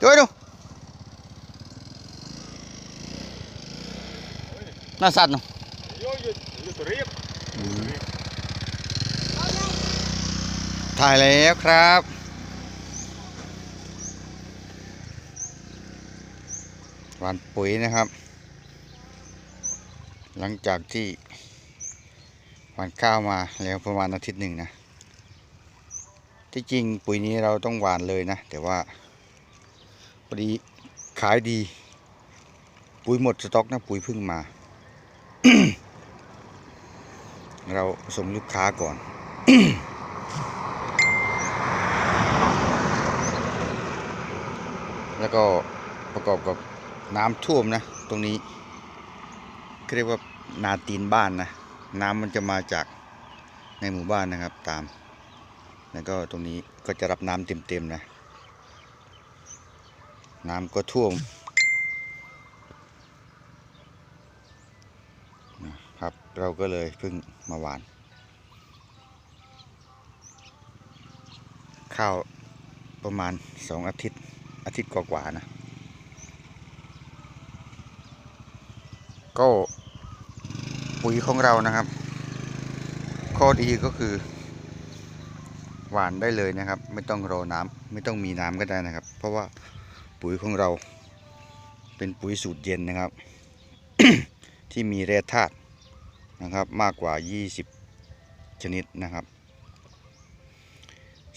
Chơi đâu Nó sạch không โยโย่โย่ตัวเรียบถ่ายแล้วครับหวานปุ๋ยนะครับ หลังจากที่หวานข้าวมาแล้วประมาณอาทิตย์หนึ่งนะ ที่จริงปุ๋ยนี้เราต้องหวานเลยนะ แต่ว่า พอดีขายดี ปุ๋ยหมดสต็อกนะปุ๋ยเพิ่งมา เราส่งลูกค้าก่อน แล้วก็ประกอบกับน้ำท่วมนะ ตรงนี้เรียกว่านาตีนบ้านนะ น้ำมันจะมาจากในหมู่บ้านนะครับตาม แล้วก็ตรงนี้ก็จะรับน้ำเต็มๆนะ น้ำก็ท่วมนะครับเราก็เลยเพิ่งมาหวาน ข้าวประมาณสองอาทิตย์ อาทิตย์กว่าๆนะ ก็ปุ๋ยของเรานะครับ ข้อดีก็คือ หวานได้เลยนะครับ ไม่ต้องรอน้ำไม่ต้องมีน้ำก็ได้นะครับ เพราะว่า ปุ๋ยของเรา เป็นปุ๋ยสูตรเย็นนะครับ ที่มีแร่ธาตุนะครับมากกว่า 20 ชนิดนะครับ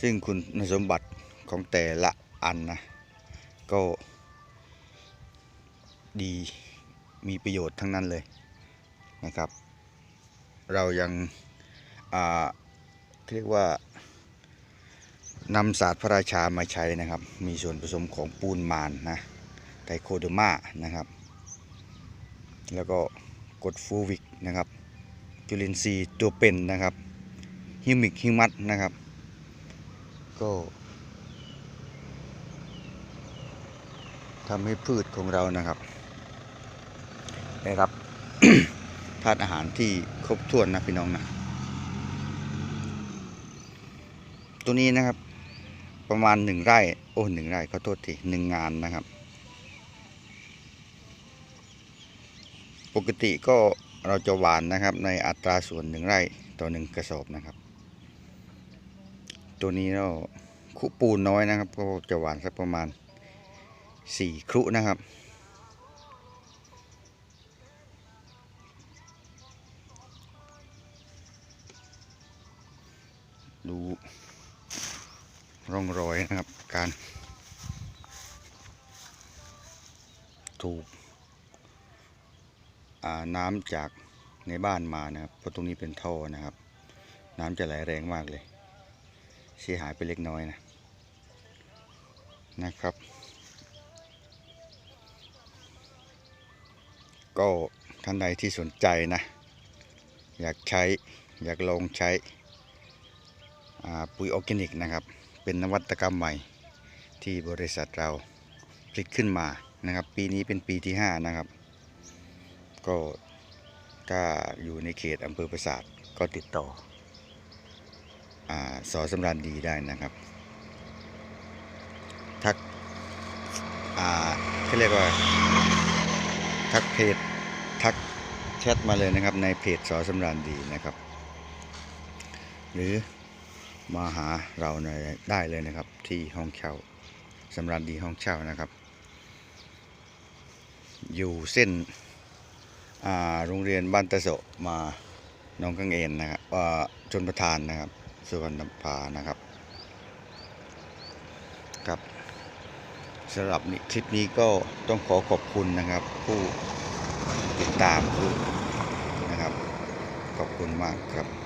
ซึ่งคุณสมบัติของแต่ละอันนะก็ดีมีประโยชน์ทั้งนั้นเลยนะครับ เรายังเรียกว่า นำศาสตร์พระราชามาใช้นะครับ มีส่วนผสมของปูนมานนะไทโคเดอร์มานะครับ แล้วก็กดฟูวิกนะครับ จุลินทรีย์ตัวเป็นนะครับ ฮิมิกฮิมัสนะครับ ก็ทำให้พืชของเรานะครับ ได้รับธาตุอาหารที่ครบถ้วนนะพี่น้องนะ ตัวนี้นะครับ ประมาณหนึ่งไร่ โอ้หนึ่งไร่ขอโทษทีหนึ่งงานนะครับ ปกติก็เราจะหวานนะครับในอัตราส่วนหนึ่งไร่ต่อหนึ่งกระสอบนะครับ ตัวนี้เราคุปูนน้อยนะครับ ก็จะหวานสักประมาณสี่ครุนะครับดู ร่องรอยนะครับ การถูกน้ำจากในบ้านมานะครับเพราะตรงนี้เป็นท่อนะครับ น้ำจะไหลแรงมากเลย เสียหายไปเล็กน้อยนะนะครับ ก็ท่านใดที่สนใจนะ อยากใช้อยากลองใช้ปุ๋ยออร์แกนิกนะครับ เป็นนวัตกรรมใหม่ที่บริษัทเราผลิตขึ้นมานะครับ ปีนี้เป็นปีที่ 5 นะครับ ก็ถ้าอยู่ในเขตอำเภอปราสาทก็ติดต่ออาสอสำราญดีได้นะครับ ทักอ่าเขาเรียกว่า ทักเพจทักแชทมาเลยนะครับในเพจสอสำราญดีนะครับ หรือ มาหาเราในได้เลยนะครับ ที่ห้องเช่าสำราญดีห้องเช่านะครับ อยู่เส้นโรงเรียนบ้านตะโสมาหน้องกังเอนนะครับอ่าชนประทานนะครับสุวรรณภานะครับครับสำหรับนี้คลิปนี้ก็ต้องขอขอบคุณนะครับ ผู้ติดตามผู้นะครับ ขอบคุณมากครับ